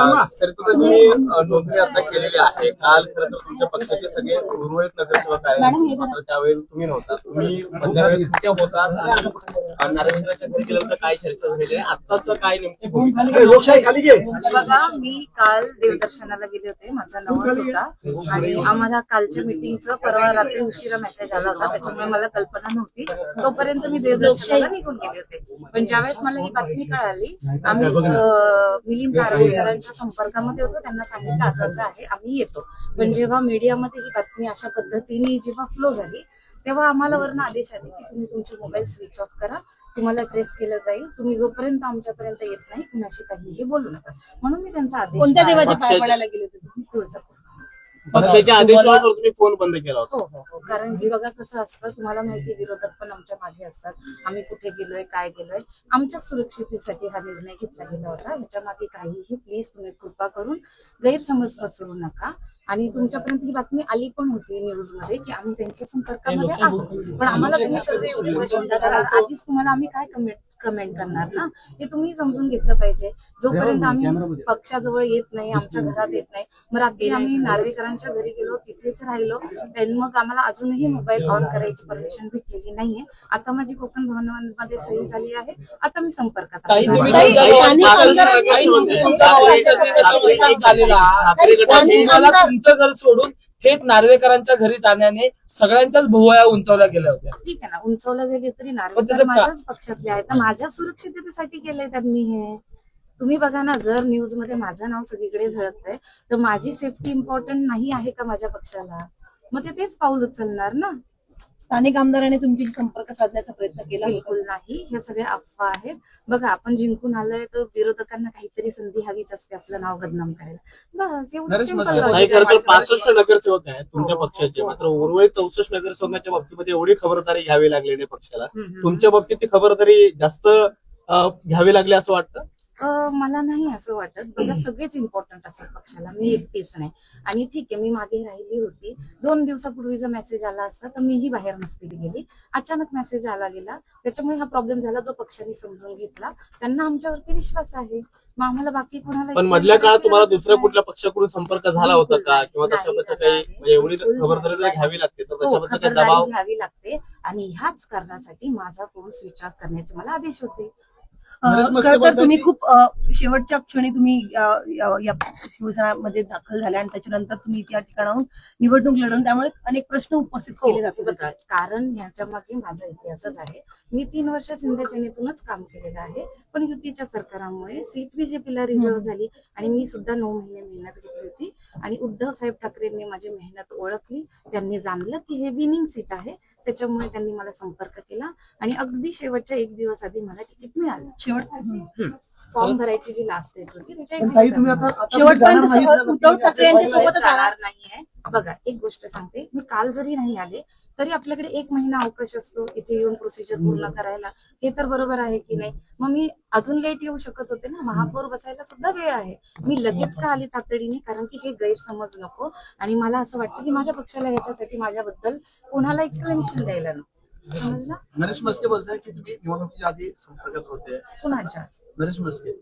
तर तुम्ही नोंदणी आता केलेली आहे. काल खरं तर तुमच्या पक्षाचे सगळे उर्वरित नगरसेवक आहेत. मात्र त्यावेळेस तुम्ही नव्हता. तुम्ही मधल्या वेळेस कुठे होता आणि अ, नारायणरावच्या घरी गेल्यानंतर काय चर्चा झालेली आहे? आत्ताच काय नेमकी भूमिका? आहे? लोकशाही खाली घे. बघा मी काल देवदर्शनाला गेले होते. माझा नवस होता. आणि आम्हाला कालच्या मिटिंगचं परवा रात्री उशिरा मेसेज आला होता. त्याच्यामुळे मला कल्पना नव्हती. तोपर्यंत मी देवदर्शनाला निघून गेले होते. पण ज्यावेळेस मला ही बातमी कळाली आम्ही मिलिंद नार्वेकरांच्या संपर्कामध्ये होतो त्यांना सांगितलं असं असं आहे आम्ही येतो पण जेव्हा मीडियामध्ये ही बातमी अशा पद्धतीने जेव्हा फ्लो झाली तेव्हा आम्हाला वरनं आदेश आले की तुम्ही तुमचे मोबाईल स्विच ऑफ करा तुम्हाला ट्रेस केलं जाईल तुम्ही जोपर्यंत आमच्यापर्यंत येत नाही कुणाशी काहीही बोलू नका म्हणून मी त्यांचा आदेश कोणत्या. देवाच्या पाय पडायला गेले होते तुम्ही? तुळजापूर. पक्षाच्या आदेशावर तुम्ही फोन बंद केला होता. हो हो हो. कारण की बघा कसं असतं तुम्हाला माहिती विरोधक पण आमच्या मागे असतात. आम्ही कुठे गेलोय काय गेलोय? आमच्या सुरक्षितेसाठी हा निर्णय घेतला गेला होता. ह्याच्या मागे काहीही प्लीज तुम्ही कृपा करून गैरसमज पसरू नका. आणि तुमच्यापर्यंत ही बातमी आली पण होती न्यूजमध्ये की आम्ही त्यांच्या संपर्कामध्ये आहोत. पण आम्हाला तुम्ही सर्व एवढे प्रश्न विचारला, आधीच तुम्हाला आम्ही काय कमेंट कमेंट करणार ना? हे तुम्ही समजून घेतलं पाहिजे. जोपर्यंत आम्ही पक्षाजवळ येत नाही आमच्या घरात येत नाही. मग रात्री आम्ही नार्वेकरांच्या घरी गेलो तिथेच राहिलो. त्यांनी मग आम्हाला अजूनही मोबाईल ऑन करायची परमिशन भेटलेली नाहीये. आता माझी कोकण भवनामध्ये सही झाली आहे. आता मी संपर्कात तुमचं घर सोडून थेट नार्वेकरांच्या घरी जाण्याने सगळ्यांच्याच भुवया उंचावल्या गेल्या होत्या. ठीक आहे ना उंचवलं गेली तरी नार्वेकर माझ्याच पक्षातले आहेत तर माझ्या सुरक्षिततेसाठी केलंय त्यांनी हे. तुम्ही बघा ना जर न्यूजमध्ये माझं नाव सगळीकडे झळकतंय तर माझी सेफ्टी इम्पॉर्टंट नाही आहे का माझ्या पक्षाला? मग ते तेच पाऊल उचलणार ना. स्थानिक आमदाराने तुमच्याशी संपर्क साधण्याचा प्रयत्न केला. बिलकुल नाही हे सगळे अफवा आहेत बघा आपण जिंकून आलोय तर विरोधकांना काहीतरी संधी हवीच असते आपलं नाव बदनाम करायला बस एवढं. पासष्ट नगरसेवक आहेत तुमच्या हो, पक्षाचे हो. मात्र उर्वरित चौसष्ट नगरसेवकांच्या बाबतीमध्ये एवढी खबरदारी घ्यावी लागली नाही पक्षाला. तुमच्या बाबतीत ती खबरदारी जास्त घ्यावी लागली असं वाटतं मला नाही असं वाटत. बघा सगळेच इम्पॉर्टंट असतात पक्षाला. मी एकटीच नाही. आणि ठीक आहे मी मागे राहिली होती. दोन दिवसापूर्वी जर मेसेज आला असता तर मीही बाहेर नसती गेली. अचानक मेसेज आला गेला. त्याच्यामुळे हा प्रॉब्लेम झाला जो पक्षाने समजून घेतला. त्यांना आमच्यावरती विश्वास आहे. मग आम्हाला बाकी कोणाला पण मधल्या काळात तुम्हाला दुसऱ्या. कुठल्या पक्षाकडून संपर्क झाला होता का. किंवा तशा काही. म्हणजे एवढी खबरदारी घ्यावी लागते. तर हो, तशा दबाव घ्यावी लागते. आणि ह्याच कारणासाठी माझा फोन स्विच ऑफ करण्याचे मला आदेश होते. खरं तर तुम्ही खूप शेवटच्या क्षणी तुम्ही या- शिवसेनामध्ये दाखल झाल्या आणि त्याच्यानंतर तुम्ही या ठिकाणाहून निवडणूक लढवून त्यामुळे अनेक प्रश्न उपस्थित केले हो, जातात बघा कारण ह्याच्या मागे माझा इतिहासच आहे. मी तीन वर्ष शिंदे सेनेतूनच काम केलेलं आहे. पण युतीच्या सरकारामुळे सीट बीजेपीला रिझर्व्ह झाली आणि मी सुद्धा नऊ महिने मेहनत घेतली होती. आणि उद्धव साहेब ठाकरेंनी माझी मेहनत ओळखली. त्यांनी जाणलं की हे विनिंग सीट आहे. त्याच्यामुळे त्यांनी मला संपर्क केला. आणि अगदी शेवटच्या एक दिवस आधी मला तिकीट मिळालं. शेवट फॉर्म भरायची जी लास्ट डेट होती आता शेवटपर्यंत उद्धव ठाकरे जाणार. नाहीये. बघा एक गोष्ट सांगते. मी काल जरी नाही आले तरी आपल्याकडे एक महिना अवकाश असतो इथे येऊन प्रोसिजर पूर्ण करायला. हे तर बरोबर आहे की नाही? मग मी अजून लेट येऊ शकत होते ना? महापौर बसायला सुद्धा वेळ आहे. मी लगेच का आले तातडीने? कारण की हे गैरसमज नको. आणि मला असं वाटतं की माझ्या पक्षाला ह्याच्यासाठी माझ्याबद्दल कोणाला एक्सप्लेनेशन द्यायला नको. नरेश मस्के बोलताय की तुम्ही निवडणुकीच्या आधी संपर्कात होते. कुणाच्या? नरेश मस्के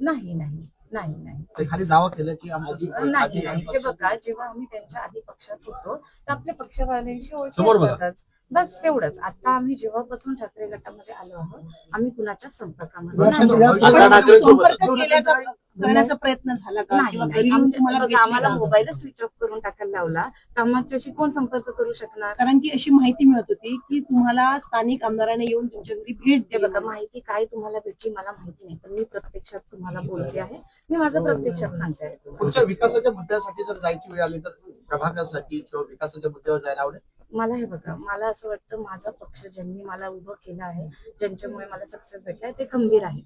नाही नाही नाही नाही. ते खाली दावा केला की आमच्या नाही आधी नाही. ते बघा जेव्हा आम्ही त्यांच्या आधी पक्षात होतो तर आपल्या पक्षवाल्यांशी ओळखी समोर बघा. असतातच. बस तेवढंच. आता आम्ही जेव्हापासून ठाकरे गटामध्ये आलो आहोत आम्ही कुणाच्या संपर्कामध्ये नाही. भविष्यात- संपर्क केल्याचा करण्याचा प्रयत्न झाला का? नाही, किंवा नाही. घरी येऊन आमच्या- तुम्हाला बघा, भेटले आम्हाला का? मोबाईलच स्विच ऑफ करून टाकायला लावला. तर आमच्याशी कोण संपर्क करू शकणार? कारण की अशी माहिती मिळत होती की तुम्हाला स्थानिक आमदाराने येऊन तुमच्या घरी भेट ते दिली बघा माहिती काय तुम्हाला भेटली मला माहिती नाही. पण मी प्रत्यक्षात तुम्हाला बोलते आहे. मी माझं प्रत्यक्षात सांगते आहे तुम्हाला. पुढच्या विकासाच्या मुद्द्यासाठी जर जायची वेळ आली तर प्रभागासाठी किंवा विकासाच्या मुद्द्यावर जायला आवडेल? मला हे बघा मला असं वाटतं माझा पक्ष ज्यांनी मला उभं केलं आहे ज्यांच्यामुळे मला सक्सेस भेटलाय ते खंबीर आहे